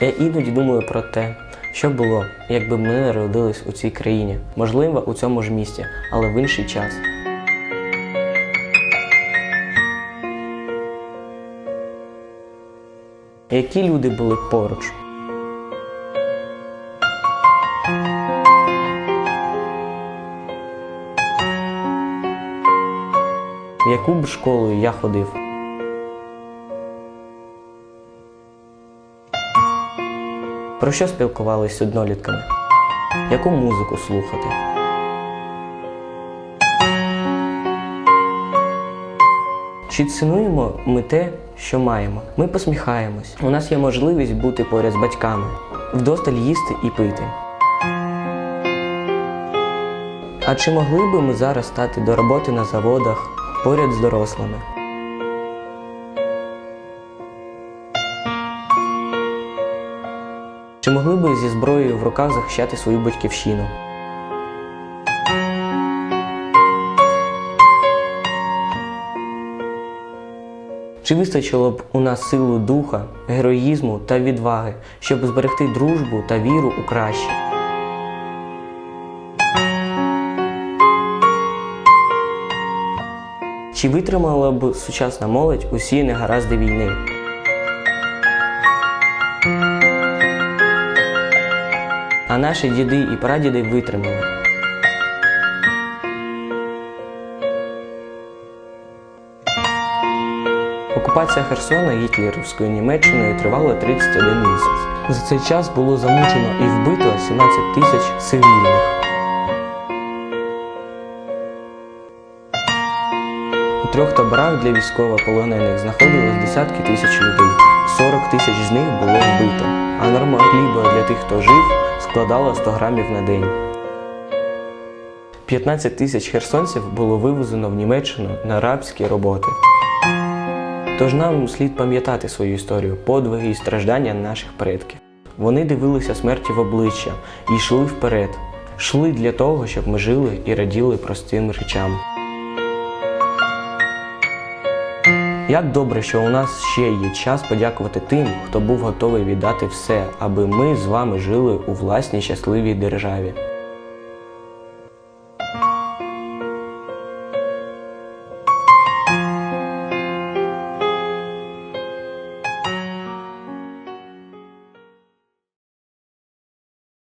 Я іноді думаю про те, що було, якби ми народились у цій країні, можливо, у цьому ж місті, але в інший час. Які люди були поруч? В яку б школу я ходив? Про що спілкувались з однолітками? Яку музику слухати? Чи цінуємо ми те, що маємо? Ми посміхаємось. У нас є можливість бути поряд з батьками, вдосталь їсти і пити. А чи могли би ми зараз стати до роботи на заводах поряд з дорослими? Чи могли би зі зброєю в руках захищати свою батьківщину? Чи вистачило б у нас силу духа, героїзму та відваги, щоб зберегти дружбу та віру у краще? Чи витримала б сучасна молодь усі негаразди війни? Наші діди і прадіди витримали. Окупація Херсона гітлерівською Німеччиною тривала 31 місяць. За цей час було замучено і вбито 17 тисяч цивільних. У трьох таборах для військовополонених знаходилось десятки тисяч людей. 40 тисяч з них було вбито, а норма хліба для тих, хто жив, складала 100 грамів на день. 15 тисяч херсонців було вивезено в Німеччину на рабські роботи. Тож нам слід пам'ятати свою історію, подвиги і страждання наших предків. Вони дивилися смерті в обличчя і йшли вперед, йшли для того, щоб ми жили і раділи простим речам. Як добре, що у нас ще є час подякувати тим, хто був готовий віддати все, аби ми з вами жили у власній щасливій державі.